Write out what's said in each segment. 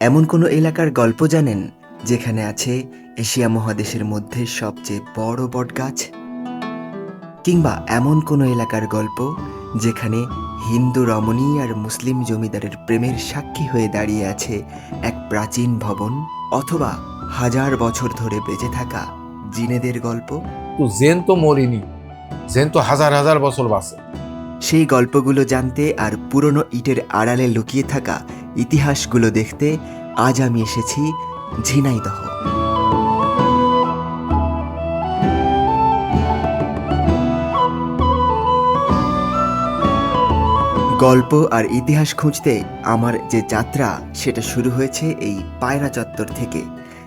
এমন কোনো এলাকার গল্প জানেন যেখানে আছে এশিয়া মহাদেশের মধ্যে সবচেয়ে বড় বটগাছ? কিংবা এমন কোনো এলাকার গল্প যেখানে হিন্দু রমণী আর মুসলিম জমিদারের প্রেমের সাক্ষী হয়ে দাঁড়িয়ে আছে এক প্রাচীন ভবন অথবা হাজার বছর ধরে বেঁচে থাকা জিনেদের গল্প? তো জেন তো মরিনি জেন তো হাজার হাজার বছর বাঁচে। সেই গল্পগুলো জানতে আর পুরনো ইটের আড়ালে লুকিয়ে থাকা ইতিহাসগুলো দেখতে আজ আমি এসেছি ঝিনাইদহ গল্প আর ইতিহাস খুঁজতে আমার যে যাত্রা, সেটা শুরু হয়েছে এই পায়রা চত্বর থেকে।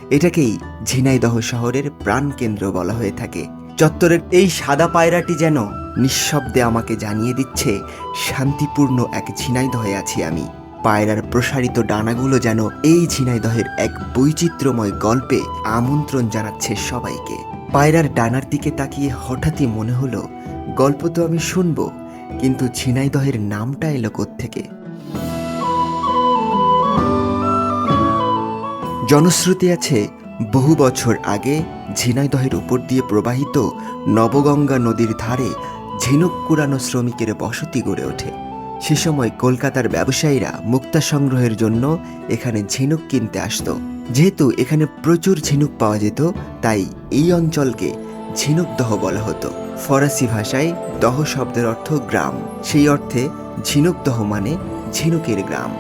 এটাকেই ঝিনাইদহ শহরের প্রাণকেন্দ্র বলা হয়ে থাকে। চত্বরের এই সাদা পায়রাটি যেন নিঃশব্দে আমাকে জানিয়ে দিচ্ছে, শান্তিপূর্ণ এক ঝিনাইদহে আছি আমি। পায়রার প্রসারিত ডানাগুলো যেন এই ঝিনাইদহের এক বৈচিত্র্যময় গল্পে আমন্ত্রণ জানাচ্ছে সবাইকে। পায়রার ডানার দিকে তাকিয়ে হঠাৎই মনে হলো, গল্প তো আমি শুনব, কিন্তু ঝিনাইদহের নামটা এলো থেকে জনশ্রুতি আছে, বহু বছর আগে ঝিনাইদহের উপর দিয়ে প্রবাহিত নবগঙ্গা নদীর ধারে ঝিনুক কুড়ানো শ্রমিকের বসতি গড়ে ওঠে। সে সময় কলকাতার ব্যবসায়ীরা মুক্তা সংগ্রহের জন্য এখানে ঝিনুক কিনতে আসতো। যেহেতু এখানে প্রচুর ঝিনুক পাওয়া যেত, তাই এই অঞ্চলকে ঝিনুক দহ বলা হতো। ফরাসি ভাষায় দহ শব্দের অর্থ গ্রাম। সেই অর্থে ঝিনুকদহ মানে ঝিনুকের গ্রাম।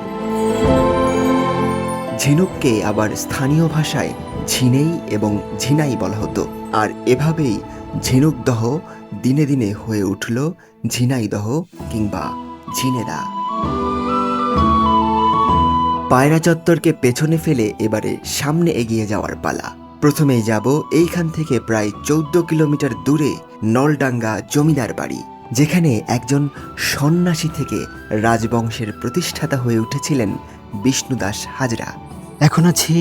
ঝিনুককে আবার স্থানীয় ভাষায় ঝিনেই এবং ঝিনাই বলা হতো। আর এভাবেই ঝিনুকদহ দিনে দিনে হয়ে উঠল ঝিনাইদহ কিংবা ঝিনেদা পায়রা চত্বরকে পেছনে ফেলে এবারে সামনে এগিয়ে যাওয়ার পালা। প্রথমেই যাব এইখান থেকে প্রায় চৌদ্দ কিলোমিটার দূরে নলডাঙ্গা জমিদার বাড়ি, যেখানে একজন সন্ন্যাসী থেকে রাজবংশের প্রতিষ্ঠাতা হয়ে উঠেছিলেন বিষ্ণুদাস হাজরা। এখন আছি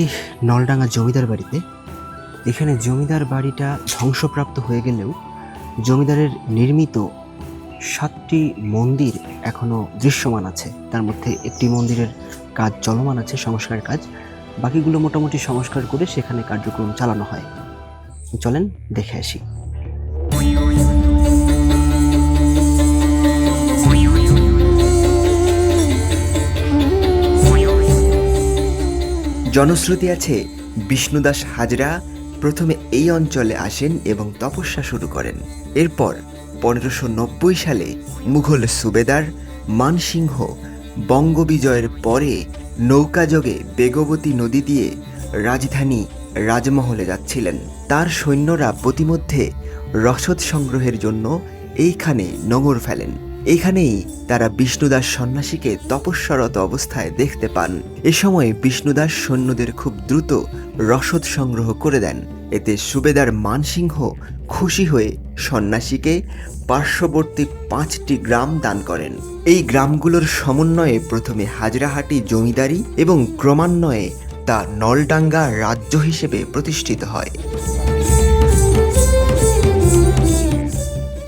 নলডাঙ্গা জমিদার বাড়িতে। এখানে জমিদার বাড়িটা ধ্বংসপ্রাপ্ত হয়ে গেলেও জমিদারের নির্মিত সাতটি মন্দির এখনও দৃশ্যমান আছে। তার মধ্যে একটি মন্দিরের কাজ চলমান আছে সংস্কার কাজ। বাকিগুলো মোটামুটি সংস্কার করে সেখানে কার্যক্রম চালানো হয়। চলেন দেখে আসি। জনশ্রুতি আছে, বিষ্ণুদাস হাজরা প্রথমে এই অঞ্চলে আসেন এবং তপস্যা শুরু করেন। এরপর পনেরোশো সালে মুঘল সুবেদার মানসিংহ বঙ্গবিজয়ের পরে নৌকাযোগে বেগবতী নদী দিয়ে রাজধানী রাজমহলে যাচ্ছিলেন। তার সৈন্যরা প্রতিমধ্যে রসদ সংগ্রহের জন্য এইখানে নোঙর ফেলেন। এইখানেই তারা বিষ্ণুদাস সন্ন্যাসীকে তপস্যারত অবস্থায় দেখতে পান। এ সময় বিষ্ণুদাস সৈন্যদের খুব দ্রুত রসদ সংগ্রহ করে দেন। এতে সুবেদার মানসিংহ খুশি হয়ে সন্ন্যাসীকে পার্শ্ববর্তী পাঁচটি গ্রাম দান করেন। এই গ্রামগুলোর সমন্বয়ে প্রথমে হাজরাহাটি জমিদারি এবং ক্রমান্বয়ে তা নলডাঙ্গা রাজ্য হিসেবে প্রতিষ্ঠিত হয়।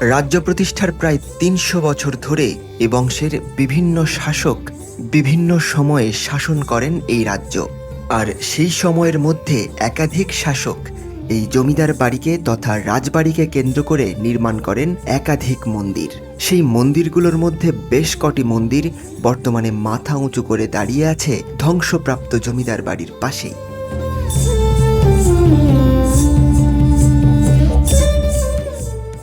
রাজ্য প্রতিষ্ঠার প্রায় তিনশো বছর ধরে এ বংশের বিভিন্ন শাসক বিভিন্ন সময়ে শাসন করেন এই রাজ্য। আর সেই সময়ের মধ্যে একাধিক শাসক এই জমিদার বাড়িকে তথা রাজবাড়িকে কেন্দ্র করে নির্মাণ করেন একাধিক মন্দির। সেই মন্দিরগুলোর মধ্যে বেশ কটি মন্দির বর্তমানে মাথা উঁচু করে দাঁড়িয়ে আছে ধ্বংসপ্রাপ্ত জমিদার বাড়ির পাশেই।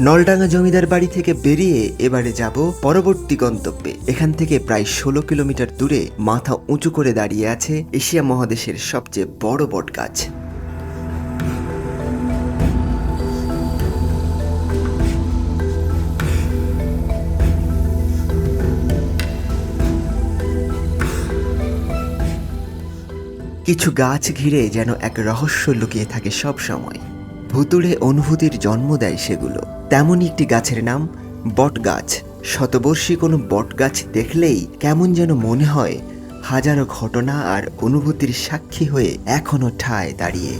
নলডাঙ্গা জমিদার বাড়ি থেকে বেরিয়ে এবারে যাব পরবর্তী গন্তব্যে। এখান থেকে প্রায় ষোলো কিলোমিটার দূরে মাথা উঁচু করে দাঁড়িয়ে আছে এশিয়া মহাদেশের সবচেয়ে বড় বট গাছ কিছু গাছ ঘিরে যেন এক রহস্য লুকিয়ে থাকে সব সময়। ভুতুড়ে অনুভূতির জন্ম দেয় সেগুলো। তেমনই একটি গাছের নাম বট গাছ শতবর্ষী কোনো বট গাছ দেখলেই কেমন যেন মনে হয় হাজারো ঘটনা আর অনুভূতির সাক্ষী হয়ে এখনও ঠায় দাঁড়িয়ে।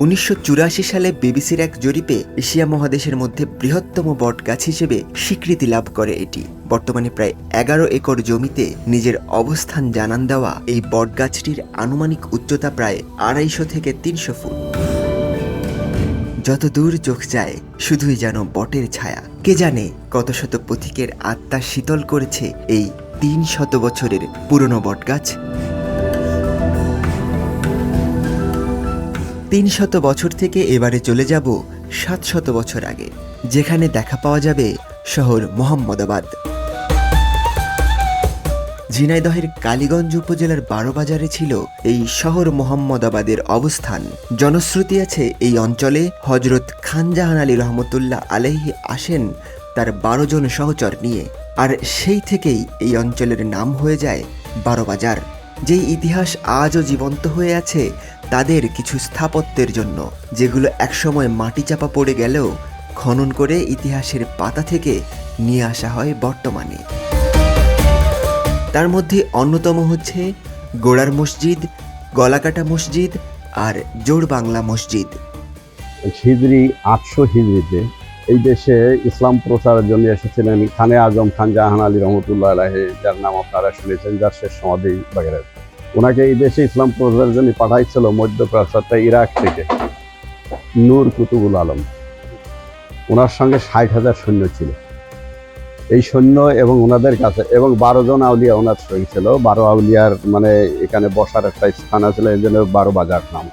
উনিশশো চুরাশি সালে বিবিসির এক জরিপে এশিয়া মহাদেশের মধ্যে বৃহত্তম বটগাছ হিসেবে স্বীকৃতি লাভ করে এটি। বর্তমানে প্রায় এগারো একর জমিতে নিজের অবস্থান জানান দেওয়া এই বটগাছটির আনুমানিক উচ্চতা প্রায় আড়াইশো থেকে তিনশো ফুট। যত দূর চোখ যায়, শুধুই যেন বটের ছায়া। কে জানে কত শত পথিকের আত্মা শীতল করেছে এই তিন শত বছরের পুরনো বটগাছ? তিন শত বছর থেকে এবারে চলে যাব সাত শত বছর আগে, যেখানে দেখা পাওয়া যাবে শহর মোহাম্মদাবাদ। ঝিনাইদহের কালীগঞ্জ উপজেলার বারোবাজারে ছিল এই শহর মোহাম্মদাবাদের অবস্থান। জনশ্রুতি আছে এই অঞ্চলে হজরত খানজাহান আলী রহমতুল্লাহ আলাইহি আসেন তার বারো জন সহচর নিয়ে, আর সেই থেকেই এই অঞ্চলের নাম হয়ে যায় বারোবাজার যেই ইতিহাস আজও জীবন্ত হয়ে আছে তাদের কিছু স্থাপত্যের জন্য, যেগুলো একসময় মাটি চাপা পড়ে গেলেও খনন করে ইতিহাসের পাতা থেকে নিয়ে আসা হয় বর্তমানে। তার মধ্যে অন্যতম হচ্ছে গোড়ার মসজিদ, গলাকাটা মসজিদ আর জোড় বাংলা মসজিদ। হিজরি, আটশো হিজরিতে এই দেশে ইসলাম প্রচারের জন্য এসেছিলেন খানে আজম খান জাহান আলী রহমতুল্লাহ যার নাম আপনারা শুনেছেন, যার শেষ সমাধি বাগেরহাট। ওনাকে এই দেশে ইসলাম প্রচারের জন্য পাঠাইছিল মধ্যপ্রাচ্য ইরাক থেকে, নূর কুতুবুল আলম। ওনার সঙ্গে ষাট হাজার সৈন্য ছিল। এই সৈন্য এবং ওনাদের কাছে, এবং বারো জন আউলিয়া ওনার সঙ্গে ছিল। বারো আউলিয়ার মানে এখানে বসার একটা স্থান আছে, এই জন্য বারো বাজার নাম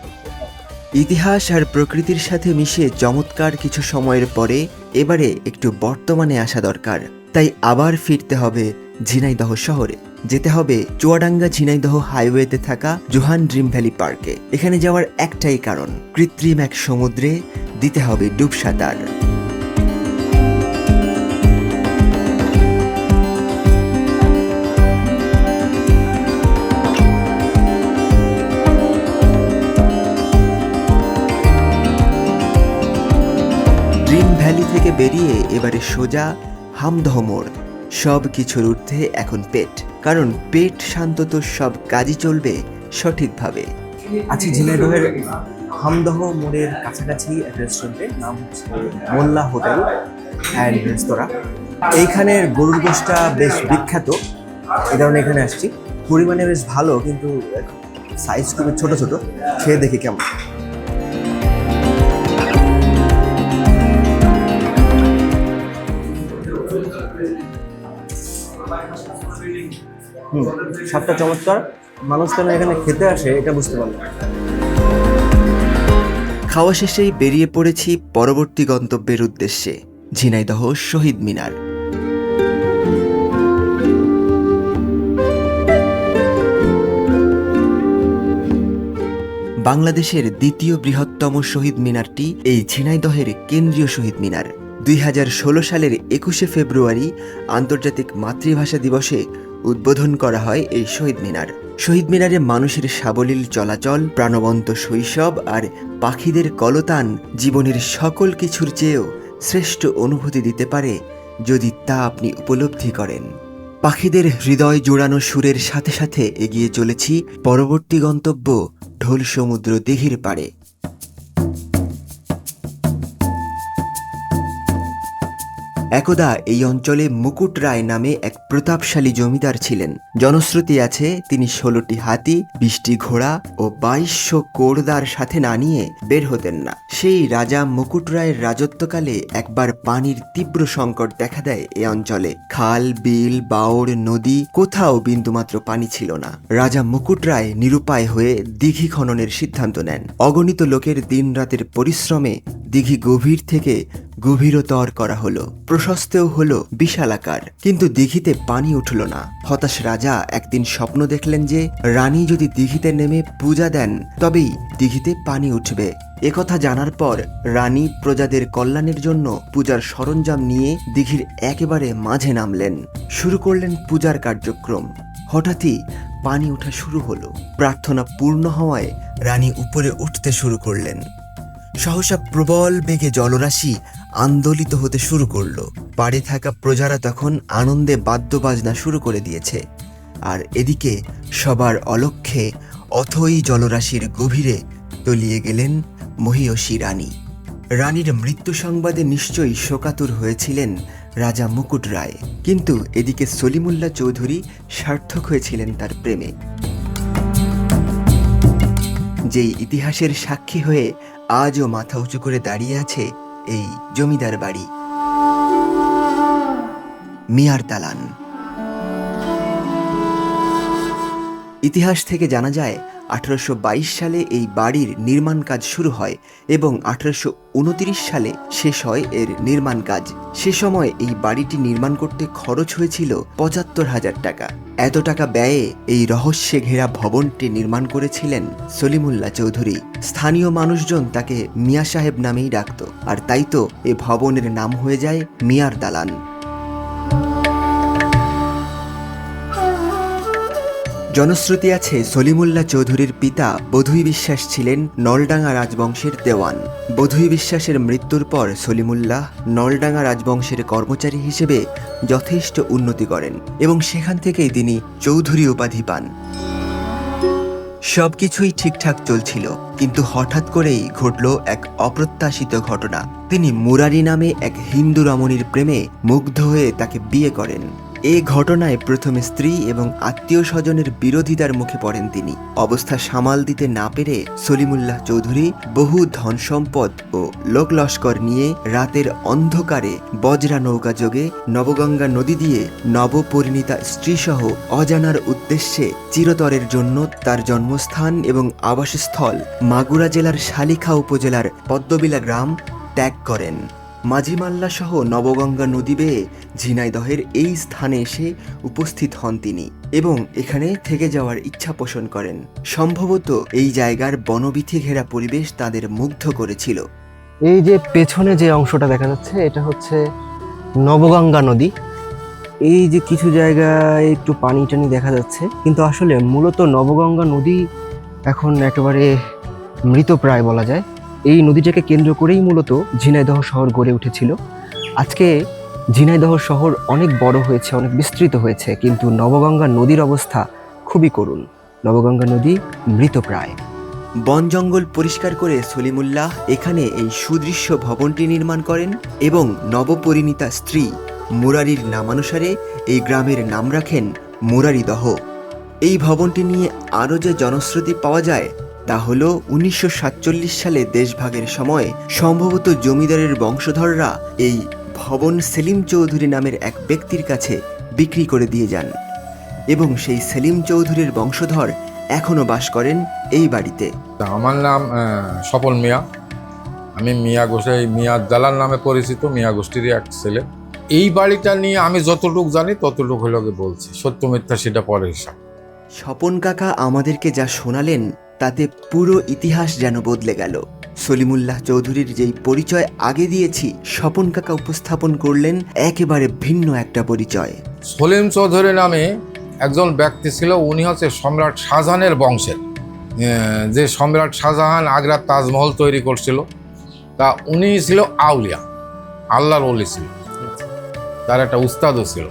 ইতিহাস আর প্রকৃতির সাথে মিশে চমৎকার কিছু সময়ের পরে এবারে একটু বর্তমানে আসা দরকার। তাই আবার ফিরতে হবে ঝিনাইদহ শহরে। যেতে হবে চুয়াডাঙ্গা ঝিনাইদহ হাইওয়েতে থাকা জোহান ড্রিম ভ্যালি পার্কে। এখানে যাওয়ার একটাই কারণ, কৃত্রিম এক সমুদ্রে দিতে হবে ডুব সাঁতার। ড্রিম ভ্যালি থেকে বেরিয়ে এবারে সোজা হামদহ মোড়। সব কিছুর ঊর্ধ্বে এখন পেট। কারণ পেট শান্ত তো সব কাজই চলবে সঠিকভাবে। আছি ঝিনাইদহের হামদহ মোড়ের কাছাকাছি রেস্টুরেন্টের নাম হচ্ছে মোল্লা হোটেল অ্যান্ড রেস্তোরাঁ। এইখানের গরুর গোশটা বেশ বিখ্যাত। এই কারণে এখানে আসছি। পরিমাণে বেশ ভালো, কিন্তু সাইজ খুবই ছোট ছোট। খেয়ে দেখি কেমন। হুম চমৎকার। মানুষ কেন এখানে খেতে আসে, এটা বুঝতে পারলাম। খাওয়া শেষেই বেরিয়ে পড়েছি পরবর্তী গন্তব্যের উদ্দেশ্যে, ঝিনাইদহ শহীদ মিনার। বাংলাদেশের দ্বিতীয় বৃহত্তম শহীদ মিনারটি এই ঝিনাইদহের কেন্দ্রীয় শহীদ মিনার। দুই হাজার ষোলো সালের একুশে ফেব্রুয়ারি আন্তর্জাতিক মাতৃভাষা দিবসে উদ্বোধন করা হয় এই শহীদ মিনার। শহীদ মিনারে মানুষের সাবলীল চলাচল, প্রাণবন্ত শৈশব আর পাখিদের কলতান জীবনের সকল কিছুর চেয়েও শ্রেষ্ঠ অনুভূতি দিতে পারে যদি তা আপনি উপলব্ধি করেন। পাখিদের হৃদয় জোড়ানো সুরের সাথে সাথে এগিয়ে চলেছি। পরবর্তী গন্তব্য ঢোল সমুদ্র দিঘির পাড়ে। একদা এই অঞ্চলে মুকুট রায় নামে এক প্রতাপশালী জমিদার ছিলেন। জনশ্রুতি আছে, তিনি ষোলোটি হাতি, বিশটি ঘোড়া ও বাইশশো কোড়দার সাথে না নিয়ে বের হতেন না। সেই রাজা মুকুট রায়ের রাজত্বকালে একবার পানির তীব্র সংকট দেখা দেয় এ অঞ্চলে। খাল, বিল বাওড় নদী কোথাও বিন্দুমাত্র পানি ছিল না। রাজা মুকুট রায় নিরুপায় হয়ে দিঘি খননের সিদ্ধান্ত নেন। অগণিত লোকের দিনরাতের পরিশ্রমে দিঘি গভীর থেকে গভীরতর করা হলো, প্রশস্তেও হলো, বিশালাকার। কিন্তু দিঘিতে পানি উঠল না। হতাশ রাজা একদিন স্বপ্ন দেখলেন যে, রানী যদি দিঘিতে নেমে পূজা দেন, তবেই দিঘিতে পানি উঠবে। একথা জানার পর রানী প্রজাদের কল্যাণের জন্য পূজার সরঞ্জাম নিয়ে দিঘির একেবারে মাঝে নামলেন। শুরু করলেন পূজার কার্যক্রম। হঠাৎই পানি ওঠা শুরু হলো। প্রার্থনা পূর্ণ হওয়ায় রানী উপরে উঠতে শুরু করলেন। সহসা প্রবল বেগে জলরাশি আন্দোলিত হতে শুরু করল। পাড়ে থাকা প্রজারা তখন আনন্দে বাদ্যবাজনা শুরু করে দিয়েছে। আর এদিকে সবার অলক্ষ্যে অথই জলরাশির গভীরে তলিয়ে গেলেন মহিয়সী রানী। রানীর মৃত্যু সংবাদে নিশ্চয়ই শোকাতুর হয়েছিলেন রাজা মুকুট রায়। কিন্তু এদিকে সলিমুল্লাহ চৌধুরী সার্থক হয়েছিলেন তার প্রেমে। যেই ইতিহাসের সাক্ষী হয়ে আজও মাথা উঁচু করে দাঁড়িয়ে আছে এই জমিদার বাড়ি। মিয়ার দালান ইতিহাস থেকে জানা যায় আঠারোশো বাইশ সালে এই বাড়ির নির্মাণ কাজ শুরু হয় এবং আঠারোশো উনত্রিশ সালে শেষ হয় এর নির্মাণ কাজ। সে সময় এই বাড়িটি নির্মাণ করতে খরচ হয়েছিল পঁচাত্তর হাজার টাকা। এত টাকা ব্যয়ে এই রহস্যে ঘেরা ভবনটি নির্মাণ করেছিলেন সলিমুল্লাহ চৌধুরী। স্থানীয় মানুষজন তাকে মিয়া সাহেব নামেই ডাকত, আর তাই তো এ ভবনের নাম হয়ে যায় মিয়ার দালান। জনশ্রুতি আছে সলিমুল্লাহ চৌধুরীর পিতা বধুই বিশ্বাস ছিলেন নলডাঙ্গা রাজবংশের দেওয়ান। বধুই বিশ্বাসের মৃত্যুর পর সলিমুল্লাহ নলডাঙ্গা রাজবংশের কর্মচারী হিসেবে যথেষ্ট উন্নতি করেন এবং সেখান থেকেই তিনি চৌধুরী উপাধি পান। সবকিছুই ঠিকঠাক চলছিল, কিন্তু হঠাৎ করেই ঘটল এক অপ্রত্যাশিত ঘটনা। তিনি মুরারি নামে এক হিন্দু রমণীর প্রেমে মুগ্ধ হয়ে তাকে বিয়ে করেন। এ ঘটনায় প্রথমে স্ত্রী এবং আত্মীয় স্বজনের বিরোধিতার মুখে পড়েন তিনি। অবস্থা সামাল দিতে না পেরে সলিমুল্লাহ চৌধুরী বহু ধন সম্পদ ও লোকলস্কর নিয়ে রাতের অন্ধকারে বজরা নৌকা যোগে নবগঙ্গা নদী দিয়ে নবপরিণীতা স্ত্রীসহ অজানার উদ্দেশ্যে চিরতরের জন্য তার জন্মস্থান এবং আবাসস্থল মাগুরা জেলার শালিখা উপজেলার পদ্মবিলা গ্রাম ত্যাগ করেন। মাঝিমাল্লা সহ নবগঙ্গা নদী বেয়ে ঝিনাইদহের এই স্থানে এসে উপস্থিত হন তিনি এবং এখানে থেকে যাওয়ার ইচ্ছা পোষণ করেন। সম্ভবত এই জায়গার বনবিথি ঘেরা পরিবেশ তাদের মুগ্ধ করেছিল। এই যে পেছনে যে অংশটা দেখা যাচ্ছে, এটা হচ্ছে নবগঙ্গা নদী। এই যে কিছু জায়গায় একটু পানি টানি দেখা যাচ্ছে, কিন্তু আসলে মূলত নবগঙ্গা নদী এখন একেবারে মৃতপ্রায় বলা যায়। এই নদীটাকে কেন্দ্র করেই মূলত ঝিনাইদহ শহর গড়ে উঠেছিল। আজকে ঝিনাইদহ শহর অনেক বড় হয়েছে, অনেক বিস্তৃত হয়েছে, কিন্তু নবগঙ্গা নদীর অবস্থা খুবই করুণ। নবগঙ্গা নদী মৃতপ্রায় বন জঙ্গল পরিষ্কার করে সলিমুল্লাহ এখানে এই সুদৃশ্য ভবনটি নির্মাণ করেন এবং নবপরিণীতা স্ত্রী মুরারির নামানুসারে এই গ্রামের নাম রাখেন মুরারিদহ। এই ভবনটি নিয়ে আরও যে জনশ্রুতি পাওয়া যায় তা হল উনিশশো সাতচল্লিশ সালে দেশভাগের সময় সম্ভবত জমিদারের বংশধররা এই ভবন সেলিম চৌধুরী নামের এক ব্যক্তির কাছে বিক্রি করে দিয়ে যান। এবং সেই সেলিম চৌধুরীর বংশধর এখনও বাস করেন এই বাড়িতে। আমার নাম স্বপন মিয়া। আমি মিয়া গোসাই মিয়া দালাল নামে পরিচিত মিয়া গোষ্ঠীর এক ছেলে। এই বাড়িটা নিয়ে আমি যতটুকু জানি ততটুকু হলো বলছি। সত্য মিথ্যা সেটা পরে হিসাব। স্বপন কাকা আমাদেরকে যা শোনালেন তাতে পুরো ইতিহাস যেন বদলে গেল। সলিমুল্লাহ চৌধুরীর যেই পরিচয় আগে দিয়েছি, স্বপন কাকা উপস্থাপন করলেন একেবারে ভিন্ন একটা পরিচয়। সলিম চৌধুরী নামে একজন ব্যক্তি ছিল, উনি হচ্ছে সম্রাট শাহজাহানের বংশের। যে সম্রাট শাহজাহান আগ্রার তাজমহল তৈরি করছিল, তা উনি ছিল আউলিয়া, আল্লাহর ওলি ছিল। তার একটা উস্তাদও ছিল।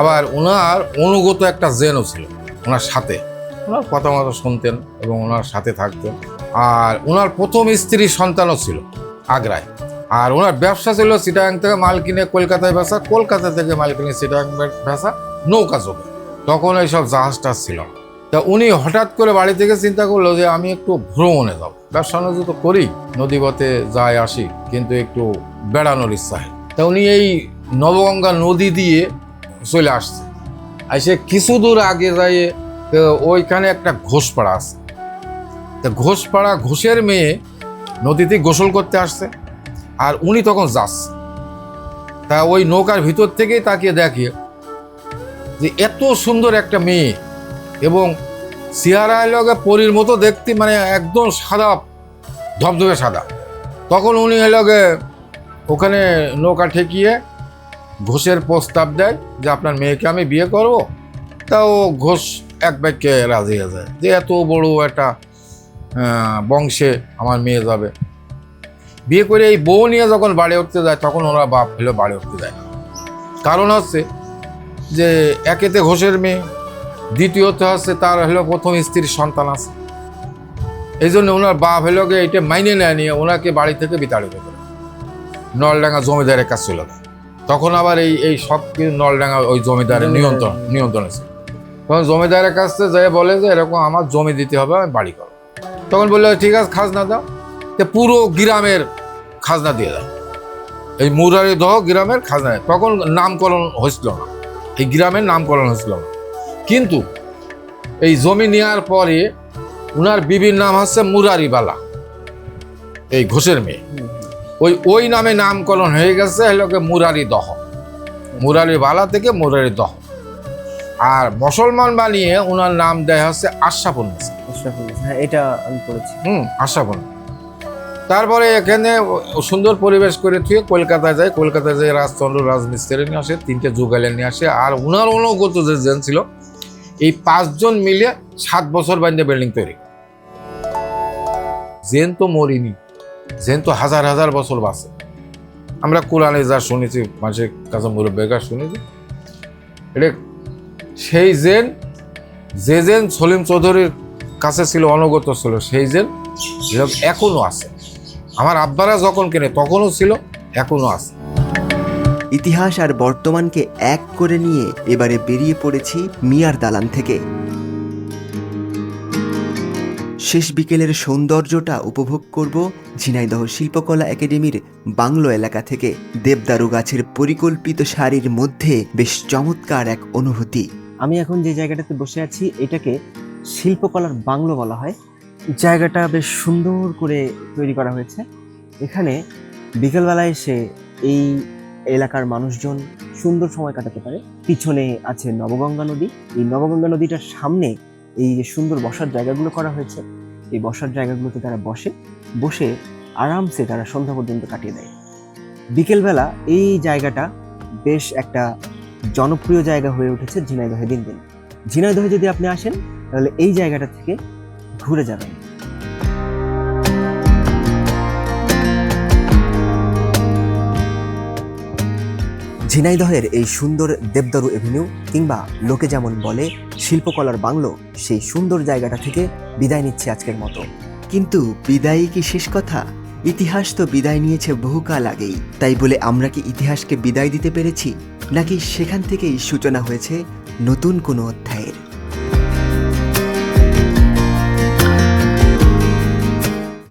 আবার ওনার অনুগত একটা জেনও ছিল ওনার সাথে। ওনার কথা মতো শুনতেন এবং ওনার সাথে থাকতেন। আর ওনার প্রথম স্ত্রী সন্তানও ছিল আগ্রায়। আর ওনার ব্যবসা ছিল সিটাং থেকে মাল কিনে কলকাতায় বেচা, কলকাতা থেকে মাল কিনে সিটাং বেচা, নৌকা চোখে। তখন এইসব জাহাজ টাহাজ ছিল। তা উনি হঠাৎ করে বাড়ি থেকে চিন্তা করল যে আমি একটু ভ্রমণে যাব। ব্যবসা বাণিজ্য তো করি, নদীপথে যাই আসি, কিন্তু একটু বেড়ানোর ইচ্ছা হয়। তা উনি এই নবগঙ্গা নদী দিয়ে চলে আসছে। আর সে কিছু দূর আগে যাইয়ে তো ওইখানে একটা ঘোষপাড়া আছে। তা ঘোষপাড়া ঘোষের মেয়ে নদীতে গোসল করতে আসছে আর উনি তখন যাচ্ছে। তা ওই নৌকার ভিতর থেকেই তাকিয়ে দেখে যে এত সুন্দর একটা মেয়ে এবং চেহারা লগে পরীর মতো দেখতে মানে একদম সাদা, ধবধবে সাদা। তখন উনি এলগে ওখানে নৌকা ঠেকিয়ে ঘোষের প্রস্তাব দেয় যে আপনার মেয়েকে আমি বিয়ে করব। তা ও ঘোষ এক বাক্যে রাজি হয়ে যায়। যে এত বড় একটা বংশে আমার মেয়ে যাবে। বিয়ে করে এই বউ নিয়ে যখন বাড়ি উঠতে যায় তখন ওরা বাপ হলো বাড়ি উঠতে যায় না। কারণ হচ্ছে যে একেতে ঘোষের মেয়ে দ্বিতীয়ত হচ্ছে তার হলো প্রথম স্ত্রীর সন্তান আছে। এই জন্য ওনার বাপ হলো গিয়ে এটা মাইনে নেয় নিয়ে ওনাকে বাড়ি থেকে বিতাড়িত করে নলডাঙ্গা জমিদারের কাছে চলে যায় তখন আবার এই এই সব কিছু নলডাঙ্গা ওই জমিদারের নিয়ন্ত্রণ নিয়ন্ত্রণ আছে। তখন জমিদারের কাছ থেকে যাই বলে যে, এরকম আমার জমি দিতে হবে, আমি বাড়ি করো তখন বলল, ঠিক আছে, খাজনা দাও। তো পুরো গ্রামের খাজনা দিয়ে দাও এই মুরারি দহ গ্রামের খাজনা তখন নামকরণ হয়েছিল না। এই গ্রামের নামকরণ হয়েছিল না। কিন্তু এই জমি নেওয়ার পরে উনার বিবির নাম হচ্ছে মুরারিবালা, এই ঘোষের মেয়ে। ওই ওই নামে নামকরণ হয়ে গেছে হলোকে মুরারি দহ। মুরারি বালা থেকে মুরারি দহ। আর মুসলমান বানিয়ে ওনার নাম দেয় হচ্ছে আশরাফুল নিসা হ্যাঁ এটা আমি পড়েছি। হুম আশরাফুল। তারপরে এখানে সুন্দর পরিবেশ করে থুয়ে কলকাতায় যায়। কলকাতায় যায় রাজচন্দ্র রাজমিস্ত্রি নিয়ে আসে তিনটে যুগালের নিয়ে আসে। আর ওনার অনুগত যে জেন ছিল এই পাঁচজন মিলে সাত বছর বান্ধে বিল্ডিং তৈরি জেন তো মরিনি জেন তো হাজার হাজার বছর বাঁচে। আমরা কোরআনে যা শুনেছি মানুষের কাছে মুরব্বেকার শুনেছি এটা সেই জেন, যে জেন সলিম চৌধুরীর কাছে ছিল অনুগত ছিল, সেই জেন এরকম এখনও আছে। আমার আব্বারা যখন কেনে তখনও ছিল, এখনও আছে। ইতিহাস আর বর্তমানকে এক করে নিয়ে এবারে বেরিয়ে পড়েছি মিয়ার দালান থেকে। শেষ বিকেলের সৌন্দর্যটা উপভোগ করব ঝিনাইদহ শিল্পকলা একাডেমির বাংলো এলাকা থেকে। দেবদারু গাছের পরিকল্পিত সারির মধ্যে বেশ চমৎকার এক অনুভূতি। আমি এখন যে জায়গাটাতে বসে আছি, এটাকে শিল্পকলার বাংলো বলা হয়। জায়গাটা বেশ সুন্দর করে তৈরি করা হয়েছে। এখানে বিকেলবেলা এসে এই এলাকার মানুষজন সুন্দর সময় কাটাতে পারে। পিছনে আছে নবগঙ্গা নদী। এই নবগঙ্গা নদীটার সামনে এই যে সুন্দর বসার জায়গাগুলো করা হয়েছে, এই বসার জায়গাগুলোতে তারা বসে বসে আরামসে তারা সন্ধ্যা পর্যন্ত কাটিয়ে দেয়। বিকেলবেলা এই জায়গাটা বেশ একটা জনপ্রিয় জায়গা হয়ে উঠেছে ঝিনাইদহে দিন দিন। ঝিনাইদহে যদি আপনি আসেন, তাহলে এই জায়গাটা থেকে ঘুরে যাবেন। ঝিনাইদহের এই সুন্দর দেবদারু এভিনিউ কিংবা লোকে যেমন বলে শিল্পকলার বাংলো, সেই সুন্দর জায়গাটা থেকে বিদায় নিচ্ছে আজকের মতো। কিন্তু বিদায়ী কি শেষ কথা? ইতিহাস তো বিদায় নিয়েছে বহুকাল আগেই। তাই বলে আমরা কি ইতিহাসকে বিদায় দিতে পেরেছি? নাকি সেখান থেকেই সূচনা হয়েছে নতুন কোনো অধ্যায়?